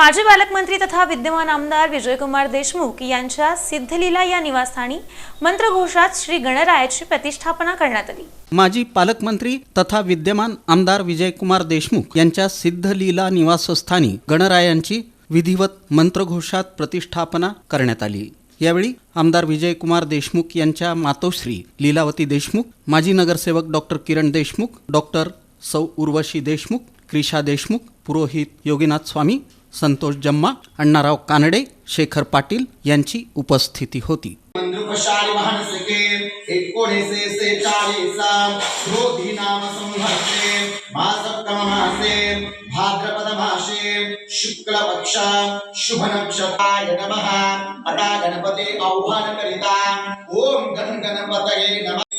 माजी पालकमंत्री तथा विद्यमान आमदार विजयकुमार देशमुख यांच्या सिद्धलीला या निवासस्थानी मंत्रघोषात श्री गणरायाची प्रतिष्ठापना करण्यात आली. माजी पालकमंत्री तथा विद्यमान आमदार विजयकुमार देशमुख यांच्या सिद्धलीला निवासस्थानी गणरायांची विधिवत मंत्रघोषात प्रतिष्ठापना करण्यात आली. यावेळी आमदार विजयकुमार देशमुख यांच्या मातोश्री लीलावती देशमुख माजी नगरसेवक डॉक्टर किरण देशमुख डॉक्टर सौ उर्वशी देशमुख क्रिशा देशमुख पुरोहित योगीनाथ स्वामी संतोष जम्मा अण्णाराव कानडे शेखर पाटील यांची उपस्थिती होती. भाद्रपद मासे शुक्ल पक्षा शुभ नक्षत्राय नमः अटा गणपती आव्हान करिता ओम गण गणपतये नमः।